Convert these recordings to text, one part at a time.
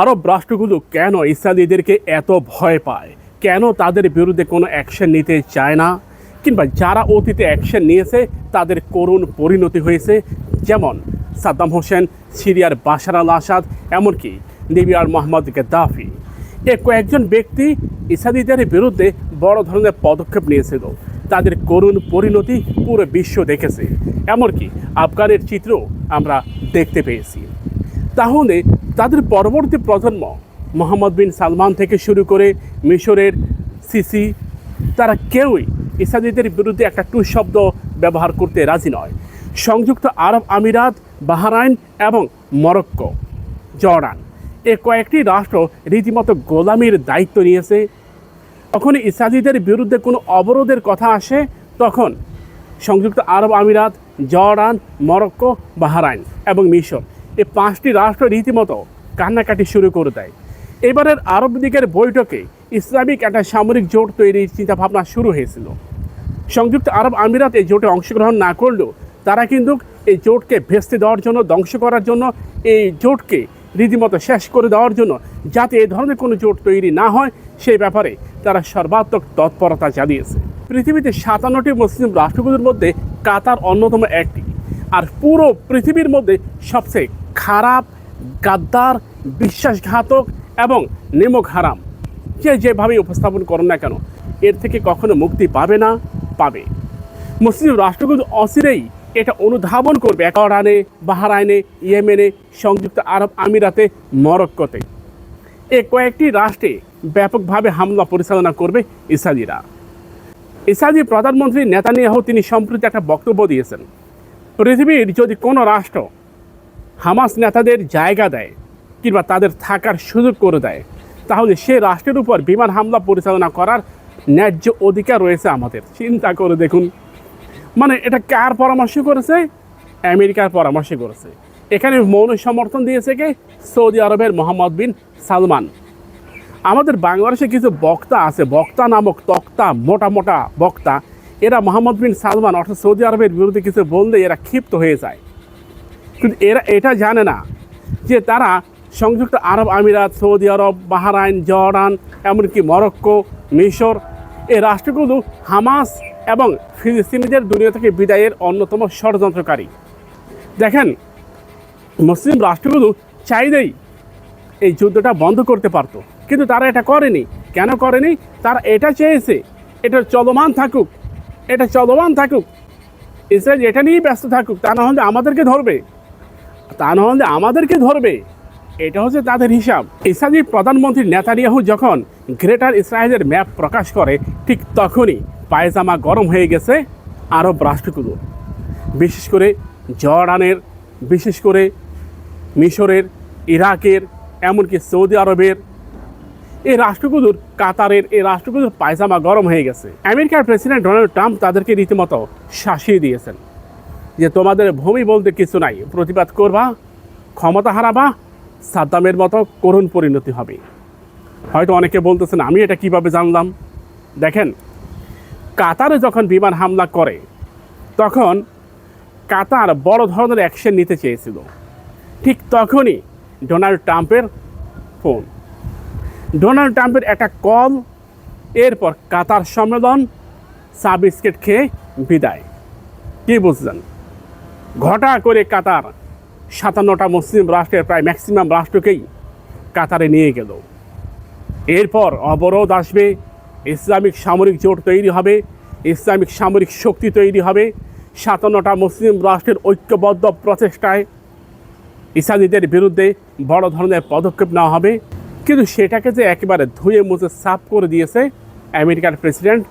আরব রাষ্ট্রগুলো কেন ইসরায়েলিদেরকে এত ভয় পায়? কেন তাদের বিরুদ্ধে কোনো অ্যাকশন নিতে চায় না? কিংবা যারা অতীতে অ্যাকশন নিয়েছে, তাদের করুণ পরিণতি হয়েছে? যেমন সাদ্দাম হোসেন, সিরিয়ার বাশার আল আসাদ, এমনকি লিবিয়ার মোহাম্মদ গেদ্দাফি। এ কয়েকজন ব্যক্তি ইসরায়েলিদের বিরুদ্ধে বড় ধরনের পদক্ষেপ নিয়েছিল। তাদের করুণ পরিণতি পুরো বিশ্ব দেখেছে। এমনকি আফগানের চিত্র আমরা দেখতে পেয়েছি। তাহলে তাদের পরবর্তী প্রজন্ম, মোহাম্মদ বিন সালমান থেকে শুরু করে মিশরের সিসি, তারা কেউই ইসরায়েলিদের বিরুদ্ধে একটা টু শব্দ ব্যবহার করতে রাজি নয়। সংযুক্ত আরব আমিরাত, বাহরাইন এবং মরক্কো, জর্ডান, এ কয়েকটি রাষ্ট্র রীতিমতো গোলামির দায়িত্ব নিয়েছে। যখন ইসরায়েলিদের বিরুদ্ধে কোনো অবরোধের কথা আসে, তখন সংযুক্ত আরব আমিরাত, জর্ডান, মরক্কো, বাহরাইন এবং মিশর এই পাঁচটি রাষ্ট্র রীতিমতো কান্নাকাটি শুরু করে দেয়। এবারের আরব লীগের বৈঠকে ইসলামিক একটা সামরিক জোট তৈরির চিন্তাভাবনা শুরু হয়েছিল। সংযুক্ত আরব আমিরাত এই জোটে অংশগ্রহণ না করলেও তারা কিন্তু এই জোটকে ভেস্তে দেওয়ার জন্য, ধ্বংস করার জন্য, এই জোটকে রীতিমতো শেষ করে দেওয়ার জন্য যাতে এ ধরনের কোনো জোট তৈরি না হয়, সেই ব্যাপারে তারা সর্বাত্মক তৎপরতা চালিয়েছে পৃথিবীতে সাতান্নটি মুসলিম রাষ্ট্রগুলোর মধ্যে কাতার অন্যতম একটি। আর পুরো পৃথিবীর মধ্যে সবচেয়ে খারাপ, গাদ্দার, বিশ্বাসঘাতক এবং নেমক হারাম। যে যেভাবে উপস্থাপন করুন না কেন, এর থেকে কখনো মুক্তি পাবে না, পাবে। মুসলিম রাষ্ট্রগুলো অচিরেই এটা অনুধাবন করবে। একরানে বাহারাইনে, ইয়েমেনে সংযুক্ত আরব আমিরাতে, মরক্কোতে। এ কয়েকটি রাষ্ট্রে ব্যাপকভাবে হামলা পরিচালনা করবে ইসরায়েলিরা। ইসরায়েলি প্রধানমন্ত্রী নেতানিয়াহু তিনি সম্প্রতি একটা বক্তব্য দিয়েছেন। পৃথিবীর যদি কোনো রাষ্ট্র হামাস নেতাদের জায়গা দেয় কিংবা তাদের থাকার সুযোগ করে দেয়। তাহলে সে রাষ্ট্রের উপর বিমান হামলা পরিচালনা করার ন্যায্য অধিকার রয়েছে আমাদের। চিন্তা করে দেখুন। মানে এটা কার পরামর্শ করেছে? আমেরিকার পরামর্শ করেছে। এখানে মৌন সমর্থন দিয়েছে কে? সৌদি আরবের মোহাম্মদ বিন সালমান। আমাদের বাংলাদেশে কিছু বক্তা আছে, বক্তা নামক তক্তা, মোটা মোটা বক্তা। এরা মোহাম্মদ বিন সালমান অর্থাৎ সৌদি আরবের বিরুদ্ধে কিছু বললে এরা ক্ষিপ্ত হয়ে যায়। কিন্তু এরা এটা জানে না যে তারা সংযুক্ত আরব আমিরাত, সৌদি আরব, বাহরাইন, জর্ডান, এমনকি মরক্কো, মিশর এই রাষ্ট্রগুলো হামাস এবং ফিলিস্তিনিদের দুনিয়া থেকে বিদায়ের অন্যতম ষড়যন্ত্রকারী। দেখেন, মুসলিম রাষ্ট্রগুলো চাইলেই এই যুদ্ধটা বন্ধ করতে পারতো, কিন্তু তারা এটা করেনি। কেন করেনি? তারা এটা চেয়েছে, এটা চলমান থাকুক, এটা চলমান থাকুক, ইসরায়েল এটা নিয়েই ব্যস্ত থাকুক, তা না হলে আমাদেরকে ধরবে। তা না হলে আমাদেরকে ধরবে। এটা হচ্ছে তাদের হিসাব। ইসরায়েলি প্রধানমন্ত্রী নেতানিয়াহু যখন গ্রেটার ইসরায়েলের ম্যাপ প্রকাশ করে, ঠিক তখনই পায়জামা গরম হয়ে গেছে আরব রাষ্ট্রগুলো বিশেষ করে জর্ডানের, বিশেষ করে মিশরের, ইরাকের, এমনকি সৌদি আরবের। এই রাষ্ট্রগুলোর, কাতারের এই রাষ্ট্রগুলোর পায়জামা গরম হয়ে গেছে। আমেরিকার প্রেসিডেন্ট ডোনাল্ড ট্রাম্প তাদেরকে রীতিমতো শাসিয়ে দিয়েছেন। যে তোমাদের ভূমি বলতে কিছু নাই। প্রতিবাদ করবা, ক্ষমতা হারাবা, সাদ্দামের মতো করুণ পরিণতি হবে। হয়তো অনেকে বলতেছেন, আমি এটা কীভাবে জানলাম? দেখেন, কাতারে যখন বিমান হামলা করে, তখন কাতার বড় ধরনের অ্যাকশন নিতে চেয়েছিল। ঠিক তখনই ডোনাল্ড ট্রাম্পের ফোন। ডোনাল্ড ট্রাম্পের একটা কল, এরপর কাতার সম্মেলন চা বিস্কিট খেয়ে বিদায়। কী বুঝলেন? ঘটা করে কাতার। সাতান্নটা মুসলিম রাষ্ট্রের প্রায় ম্যাক্সিমাম রাষ্ট্রকেই কাতারে নিয়ে গেল। এরপর অবরোধ আসবে, ইসলামিক সামরিক জোট তৈরি হবে, ইসলামিক সামরিক শক্তি তৈরি হবে, সাতান্নটা মুসলিম রাষ্ট্রের ঐক্যবদ্ধ প্রচেষ্টায় ইসানিদের বিরুদ্ধে বড় ধরনের পদক্ষেপ নেওয়া হবে। কিন্তু সেটাকে যে একেবারে ধুয়ে মুছে সাফ করে দিয়েছে আমেরিকার প্রেসিডেন্ট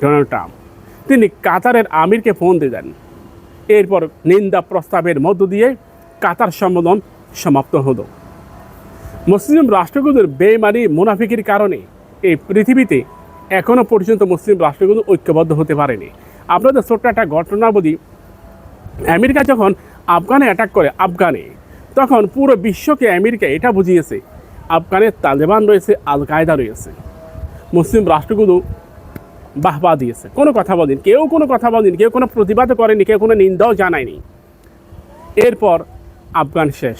ডোনাল্ড ট্রাম্প। তিনি কাতারের আমিরকে ফোন দিয়ে দেন। এরপর নিন্দা প্রস্তাবের মধ্য দিয়ে কাতার সম্মেলন সমাপ্ত হলো। মুসলিম রাষ্ট্রগুলোর বেমানি মুনাফিকির কারণে এই পৃথিবীতে এখনও পর্যন্ত মুসলিম রাষ্ট্রগুলো ঐক্যবদ্ধ হতে পারেনি। আপনাদের ছোট্ট একটা ঘটনা বলি আমেরিকা যখন আফগানে অ্যাটাক করে আফগানে, তখন পুরো বিশ্বকে আমেরিকা এটা বুঝিয়েছে আফগানে তালেবান রয়েছে আল কায়দা রয়েছে। মুসলিম রাষ্ট্রগুলো বাহবা দিয়েছে। কোনো কথা বলেন। কেউ কোনো কথা বলেন। কেউ কোনো প্রতিবাদও করেনি। কেউ কোনো নিন্দাও জানায়নি। এরপর আফগান শেষ।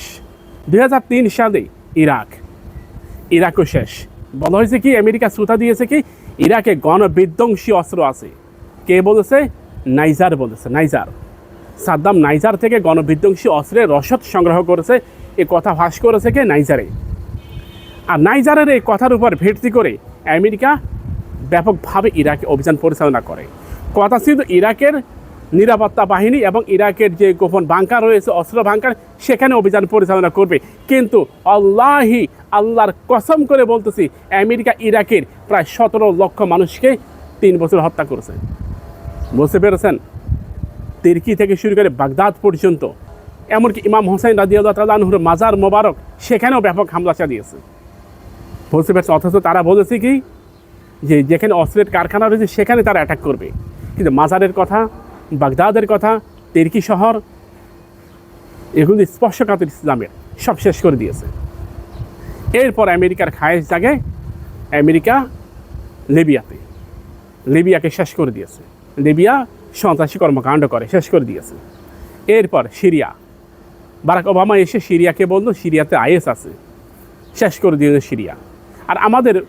দু হাজার তিন সালে ইরাক। ইরাকও শেষ। বলা হয়েছে কি, আমেরিকা শ্রোতা দিয়েছে কি, ইরাকে গণবিধ্বংসী অস্ত্র আছে। কে বলেছে? নাইজার বলেছে। নাইজার। সাদ্দাম নাইজার থেকে গণবিধ্বংসী অস্ত্রের রসদ সংগ্রহ করেছে। এ কথা ফাঁস করেছে কে? নাইজারে। আর নাইজারের এই কথার উপর ভিত্তি করে আমেরিকা ব্যাপকভাবে ইরাকে অভিযান পরিচালনা করে। কথা ছিল ইরাকের নিরাপত্তা বাহিনী এবং ইরাকের যে গোপন বাংকার রয়েছে, অস্ত্র বাংকার, সেখানে অভিযান পরিচালনা করবে। কিন্তু আল্লাহি, আল্লাহর কসম করে বলতেছি, আমেরিকা ইরাকের প্রায় সতেরো লক্ষ মানুষকে তিন বছর হত্যা করেছে। বুঝতে পেরেছেন? তিরকি থেকে শুরু করে বাগদাদ পর্যন্ত। এমনকি ইমাম হোসেন রাজিয়াল্লাহ তালুর মাজার মোবারক, সেখানেও ব্যাপক হামলা চালিয়েছে। বুঝতে পেরেছে অথচ তারা বলেছে কি যে যেখানে অস্ত্রের কারখানা রয়েছে, সেখানে তারা অ্যাটাক করবে। কিন্তু মাজারের কথা, বাগদাদের কথা, তিরকি শহর, এগুলো স্পর্শকাতর ইসলামের সব শেষ করে দিয়েছে। এরপর আমেরিকার খায়েশ জাগে, আমেরিকা লিবিয়াতে। লিবিয়াকে শেষ করে দিয়েছে। লিবিয়া সন্ত্রাসী কর্মকাণ্ড করে, শেষ করে দিয়েছে। এরপর সিরিয়া। বারাক ওবামা এসে সিরিয়াকে বলল, সিরিয়াতে আইএস আছে। শেষ করে দিয়েছে সিরিয়া। আর আমাদের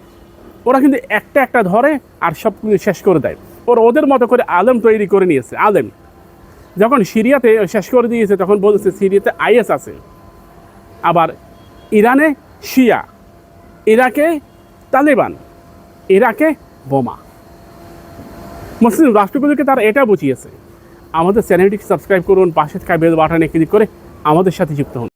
ওরা কিন্তু একটা একটা ধরে আর সব শেষ করে দেয়। ওরা ওদের মতো করে আলেম তৈরি করে নিয়েছে, আলেম। যখন সিরিয়াতে শেষ করে দিয়েছে, তখন বলেছে সিরিয়াতে আইএস আছে। আবার ইরানে শিয়া, ইরাকে তালেবান, ইরাকে বোমা। মুসলিম রাষ্ট্রগুলোকে তারা এটা বুঝিয়েছে। আমাদের চ্যানেলটিকে সাবস্ক্রাইব করুন, পাশে থাকা বেল বাটনে ক্লিক করে আমাদের সাথে যুক্ত হন।